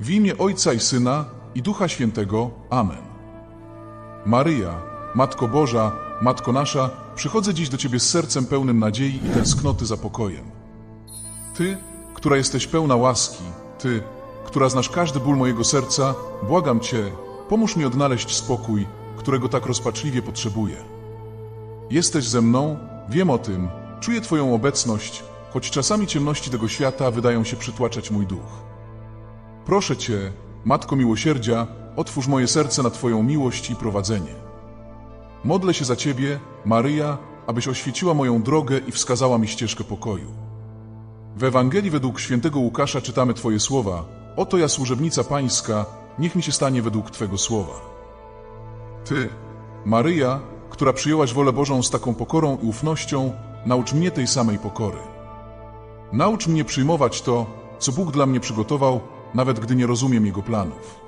W imię Ojca i Syna i Ducha Świętego. Amen. Maryja, Matko Boża, Matko nasza, przychodzę dziś do Ciebie z sercem pełnym nadziei i tęsknoty za pokojem. Ty, która jesteś pełna łaski, Ty, która znasz każdy ból mojego serca, błagam Cię, pomóż mi odnaleźć spokój, którego tak rozpaczliwie potrzebuję. Jesteś ze mną, wiem o tym, czuję Twoją obecność, choć czasami ciemności tego świata wydają się przytłaczać mój duch. Proszę Cię, Matko Miłosierdzia, otwórz moje serce na Twoją miłość i prowadzenie. Modlę się za Ciebie, Maryja, abyś oświeciła moją drogę i wskazała mi ścieżkę pokoju. W Ewangelii według świętego Łukasza czytamy Twoje słowa. Oto ja służebnica Pańska, niech mi się stanie według Twego słowa. Ty, Maryja, która przyjęłaś wolę Bożą z taką pokorą i ufnością, naucz mnie tej samej pokory. Naucz mnie przyjmować to, co Bóg dla mnie przygotował, nawet gdy nie rozumiem Jego planów.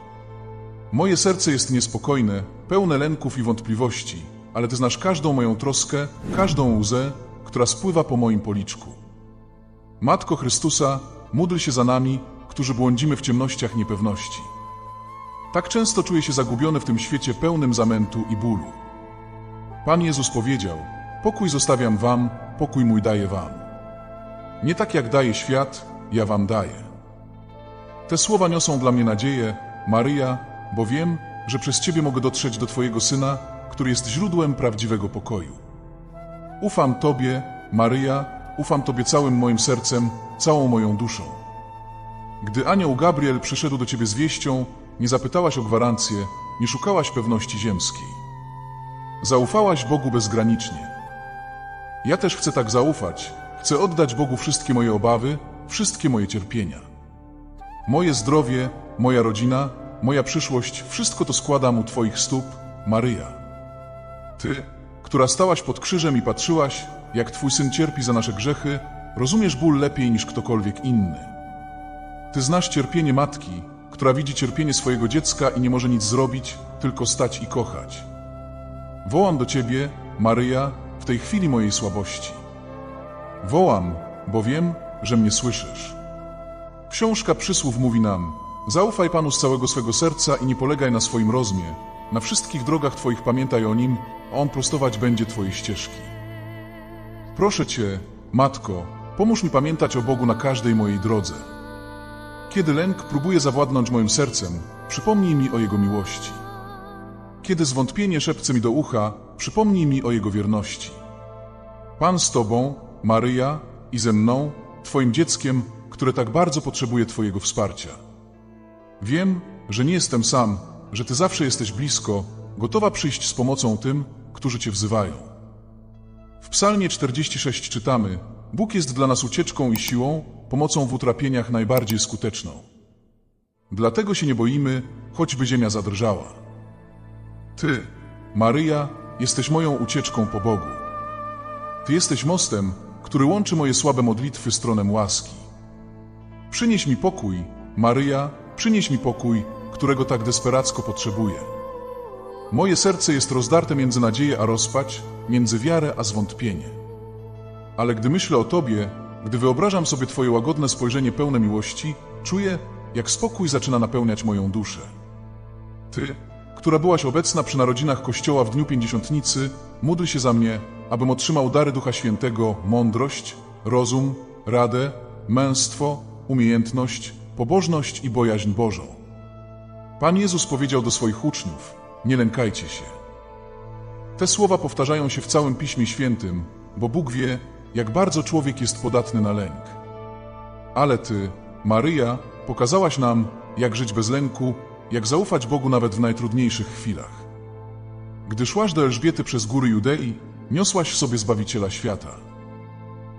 Moje serce jest niespokojne, pełne lęków i wątpliwości, ale Ty znasz każdą moją troskę, każdą łzę, która spływa po moim policzku. Matko Chrystusa, módl się za nami, którzy błądzimy w ciemnościach niepewności. Tak często czuję się zagubiony w tym świecie pełnym zamętu i bólu. Pan Jezus powiedział: Pokój zostawiam wam, pokój mój daję wam. Nie tak jak daje świat, ja wam daję. Te słowa niosą dla mnie nadzieję, Maryja, bo wiem, że przez Ciebie mogę dotrzeć do Twojego Syna, który jest źródłem prawdziwego pokoju. Ufam Tobie, Maryja, ufam Tobie całym moim sercem, całą moją duszą. Gdy anioł Gabriel przyszedł do Ciebie z wieścią, nie zapytałaś o gwarancję, nie szukałaś pewności ziemskiej. Zaufałaś Bogu bezgranicznie. Ja też chcę tak zaufać, chcę oddać Bogu wszystkie moje obawy, wszystkie moje cierpienia. Moje zdrowie, moja rodzina, moja przyszłość, wszystko to składam u Twoich stóp, Maryja. Ty, która stałaś pod krzyżem i patrzyłaś, jak Twój syn cierpi za nasze grzechy, rozumiesz ból lepiej niż ktokolwiek inny. Ty znasz cierpienie matki, która widzi cierpienie swojego dziecka i nie może nic zrobić, tylko stać i kochać. Wołam do Ciebie, Maryja, w tej chwili mojej słabości. Wołam, bo wiem, że mnie słyszysz. Książka przysłów mówi nam: Zaufaj Panu z całego swego serca i nie polegaj na swoim rozumie. Na wszystkich drogach Twoich pamiętaj o Nim, a On prostować będzie Twoje ścieżki. Proszę Cię, Matko, pomóż mi pamiętać o Bogu na każdej mojej drodze. Kiedy lęk próbuje zawładnąć moim sercem, przypomnij mi o Jego miłości. Kiedy zwątpienie szepce mi do ucha, przypomnij mi o Jego wierności. Pan z Tobą, Maryja, i ze mną, Twoim dzieckiem, które tak bardzo potrzebuje Twojego wsparcia. Wiem, że nie jestem sam, że Ty zawsze jesteś blisko, gotowa przyjść z pomocą tym, którzy Cię wzywają. W Psalmie 46 czytamy: Bóg jest dla nas ucieczką i siłą, pomocą w utrapieniach najbardziej skuteczną. Dlatego się nie boimy, choćby ziemia zadrżała. Ty, Maryja, jesteś moją ucieczką po Bogu. Ty jesteś mostem, który łączy moje słabe modlitwy z tronem łaski. Przynieś mi pokój, Maryja, przynieś mi pokój, którego tak desperacko potrzebuję. Moje serce jest rozdarte między nadzieję a rozpacz, między wiarę a zwątpienie. Ale gdy myślę o Tobie, gdy wyobrażam sobie Twoje łagodne spojrzenie pełne miłości, czuję, jak spokój zaczyna napełniać moją duszę. Ty, która byłaś obecna przy narodzinach Kościoła w Dniu Pięćdziesiątnicy, módl się za mnie, abym otrzymał dary Ducha Świętego, mądrość, rozum, radę, męstwo, umiejętność, pobożność i bojaźń Bożą. Pan Jezus powiedział do swoich uczniów, nie lękajcie się. Te słowa powtarzają się w całym Piśmie Świętym, bo Bóg wie, jak bardzo człowiek jest podatny na lęk. Ale Ty, Maryja, pokazałaś nam, jak żyć bez lęku, jak zaufać Bogu nawet w najtrudniejszych chwilach. Gdy szłaś do Elżbiety przez góry Judei, niosłaś w sobie Zbawiciela świata.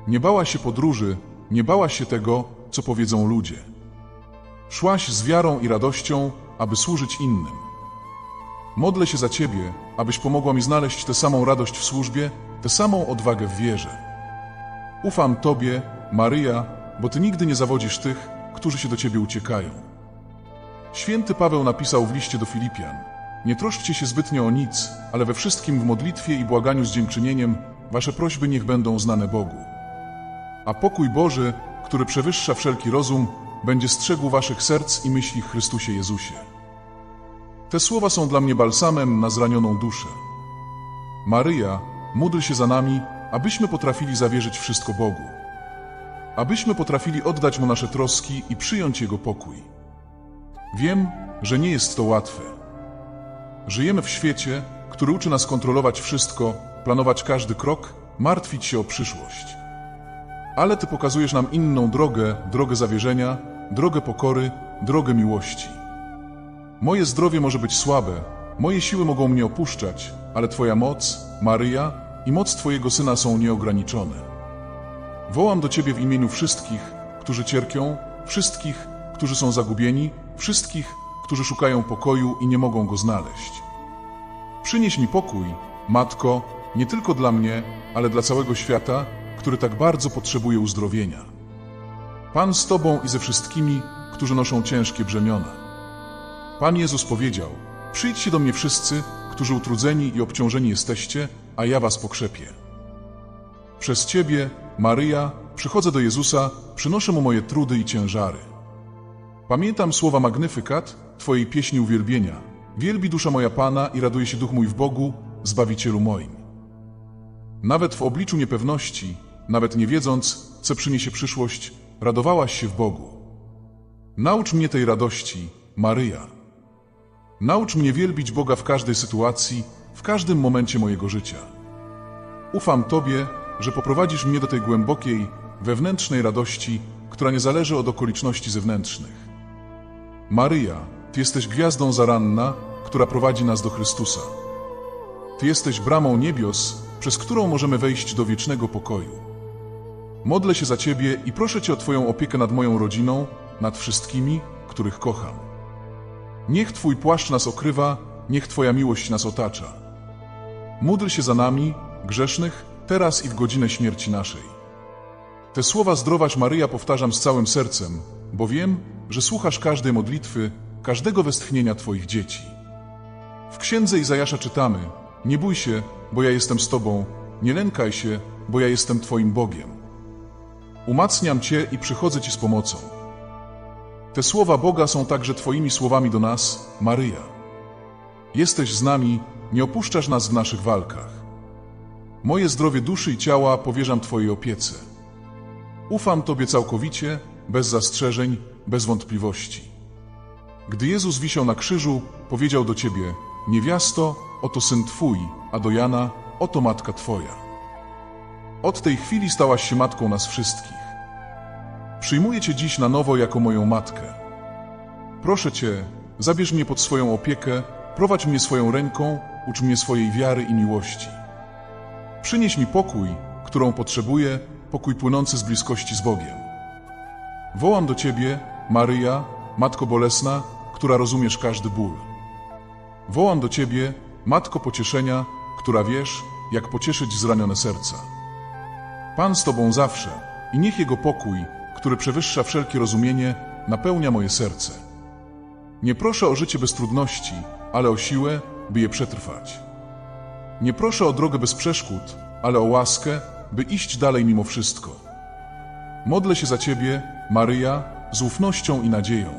Nie bałaś się podróży, nie bałaś się tego, co powiedzą ludzie. Szłaś z wiarą i radością, aby służyć innym. Modlę się za Ciebie, abyś pomogła mi znaleźć tę samą radość w służbie, tę samą odwagę w wierze. Ufam Tobie, Maryja, bo Ty nigdy nie zawodzisz tych, którzy się do Ciebie uciekają. Święty Paweł napisał w liście do Filipian: Nie troszczcie się zbytnio o nic, ale we wszystkim w modlitwie i błaganiu z dziękczynieniem Wasze prośby niech będą znane Bogu. A pokój Boży, który przewyższa wszelki rozum, będzie strzegł waszych serc i myśli Chrystusie Jezusie. Te słowa są dla mnie balsamem na zranioną duszę. Maryja, módl się za nami, abyśmy potrafili zawierzyć wszystko Bogu. Abyśmy potrafili oddać Mu nasze troski i przyjąć Jego pokój. Wiem, że nie jest to łatwe. Żyjemy w świecie, który uczy nas kontrolować wszystko, planować każdy krok, martwić się o przyszłość. Ale Ty pokazujesz nam inną drogę, drogę zawierzenia, drogę pokory, drogę miłości. Moje zdrowie może być słabe, moje siły mogą mnie opuszczać, ale Twoja moc, Maryja i moc Twojego Syna są nieograniczone. Wołam do Ciebie w imieniu wszystkich, którzy cierpią, wszystkich, którzy są zagubieni, wszystkich, którzy szukają pokoju i nie mogą go znaleźć. Przynieś mi pokój, Matko, nie tylko dla mnie, ale dla całego świata, który tak bardzo potrzebuje uzdrowienia. Pan z Tobą i ze wszystkimi, którzy noszą ciężkie brzemiona. Pan Jezus powiedział: Przyjdźcie do mnie wszyscy, którzy utrudzeni i obciążeni jesteście, a ja was pokrzepię. Przez Ciebie, Maryja, przychodzę do Jezusa, przynoszę Mu moje trudy i ciężary. Pamiętam słowa Magnyfikat, Twojej pieśni uwielbienia. Wielbi dusza moja Pana i raduje się duch mój w Bogu, Zbawicielu moim. Nawet w obliczu niepewności, nawet nie wiedząc, co przyniesie przyszłość, radowałaś się w Bogu. Naucz mnie tej radości, Maryja. Naucz mnie wielbić Boga w każdej sytuacji, w każdym momencie mojego życia. Ufam Tobie, że poprowadzisz mnie do tej głębokiej, wewnętrznej radości, która nie zależy od okoliczności zewnętrznych. Maryja, Ty jesteś gwiazdą zaranna, która prowadzi nas do Chrystusa. Ty jesteś bramą niebios, przez którą możemy wejść do wiecznego pokoju. Modlę się za Ciebie i proszę Cię o Twoją opiekę nad moją rodziną, nad wszystkimi, których kocham. Niech Twój płaszcz nas okrywa, niech Twoja miłość nas otacza. Módl się za nami, grzesznych, teraz i w godzinę śmierci naszej. Te słowa zdrowaś Maryja powtarzam z całym sercem, bo wiem, że słuchasz każdej modlitwy, każdego westchnienia Twoich dzieci. W księdze Izajasza czytamy: Nie bój się, bo ja jestem z Tobą, nie lękaj się, bo ja jestem Twoim Bogiem. Umacniam Cię i przychodzę Ci z pomocą. Te słowa Boga są także Twoimi słowami do nas, Maryja. Jesteś z nami, nie opuszczasz nas w naszych walkach. Moje zdrowie duszy i ciała powierzam Twojej opiece. Ufam Tobie całkowicie, bez zastrzeżeń, bez wątpliwości. Gdy Jezus wisiał na krzyżu, powiedział do Ciebie, niewiasto, oto syn Twój, a do Jana, oto matka Twoja. Od tej chwili stałaś się matką nas wszystkich. Przyjmuję Cię dziś na nowo jako moją matkę. Proszę Cię, zabierz mnie pod swoją opiekę, prowadź mnie swoją ręką, ucz mnie swojej wiary i miłości. Przynieś mi pokój, którą potrzebuję, pokój płynący z bliskości z Bogiem. Wołam do Ciebie, Maryja, Matko Bolesna, która rozumiesz każdy ból. Wołam do Ciebie, Matko Pocieszenia, która wiesz, jak pocieszyć zranione serca. Pan z Tobą zawsze i niech Jego pokój, który przewyższa wszelkie rozumienie, napełnia moje serce. Nie proszę o życie bez trudności, ale o siłę, by je przetrwać. Nie proszę o drogę bez przeszkód, ale o łaskę, by iść dalej mimo wszystko. Modlę się za Ciebie, Maryja, z ufnością i nadzieją.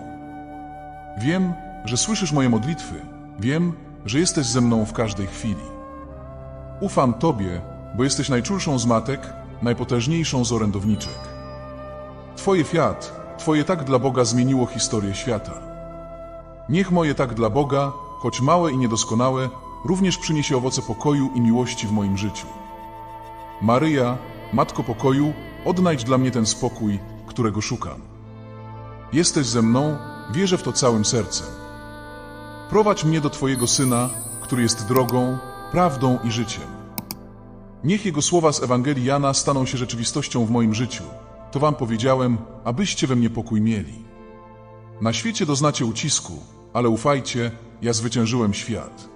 Wiem, że słyszysz moje modlitwy, wiem, że jesteś ze mną w każdej chwili. Ufam Tobie, bo jesteś najczulszą z matek, najpotężniejszą z orędowniczek. Twoje fiat, Twoje tak dla Boga zmieniło historię świata. Niech moje tak dla Boga, choć małe i niedoskonałe, również przyniesie owoce pokoju i miłości w moim życiu. Maryja, Matko Pokoju, odnajdź dla mnie ten spokój, którego szukam. Jesteś ze mną, wierzę w to całym sercem. Prowadź mnie do Twojego Syna, który jest drogą, prawdą i życiem. Niech Jego słowa z Ewangelii Jana staną się rzeczywistością w moim życiu. To Wam powiedziałem, abyście we mnie pokój mieli. Na świecie doznacie ucisku, ale ufajcie, ja zwyciężyłem świat.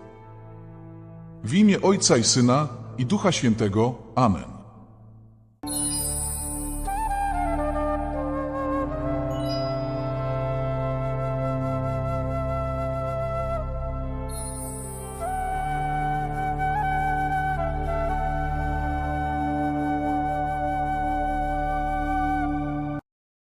W imię Ojca i Syna i Ducha Świętego. Amen.